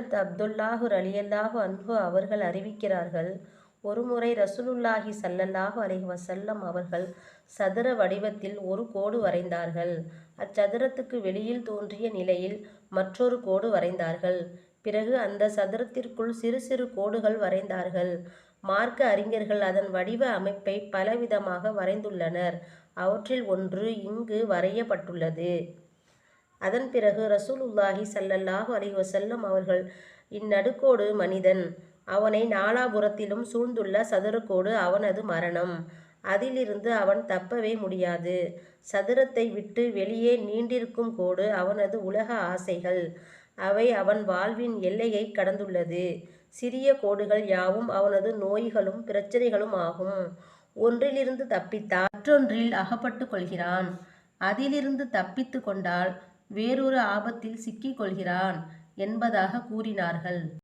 அப்துல்லாஹு அலியல்லாஹு அன்பு அவர்கள் அறிவிக்கிறார்கள் ஒருமுறை ரசூலுல்லாஹி சல்லல்லாஹு அலைஹி செல்லம் அவர்கள் சதுர வடிவத்தில் ஒரு கோடு வரைந்தார்கள். அச்சதுரத்துக்கு வெளியில் தோன்றிய நிலையில் மற்றொரு கோடு வரைந்தார்கள். பிறகு அந்த சதுரத்திற்குள் சிறு சிறு கோடுகள் வரைந்தார்கள். மார்க்க அறிஞர்கள் அதன் வடிவ அமைப்பை பலவிதமாக வரைந்துள்ளனர். அவற்றில் ஒன்று இங்கு வரையப்பட்டுள்ளது. அதன் பிறகு ரசூலுல்லாஹி சல்லல்லாஹு அலைஹி வஸல்லம் அவர்கள் இந்நடுக்கோடு மனிதன். அவனை நாலாபுறத்திலும் சூழ்ந்துள்ள சதுரக்கோடு அவனது மரணம். அதிலிருந்து அவன் தப்பவே முடியாது. சதுரத்தை விட்டு வெளியே நீண்டிருக்கும் கோடு அவனது உலக ஆசைகள். அவை அவன் வாழ்வின் எல்லையைக் கடந்துள்ளது. சிறிய கோடுகள் யாவும் அவனது நோய்களும் பிரச்சனைகளும் ஆகும். ஒன்றிலிருந்து தப்பித்தால் மற்றொன்றில் அகப்பட்டு கொள்கிறான். அதிலிருந்து தப்பித்து கொண்டால் வேறொரு ஆபத்தில் சிக்கிக் கொள்கிறான் என்பதாகக் கூறினார்கள்.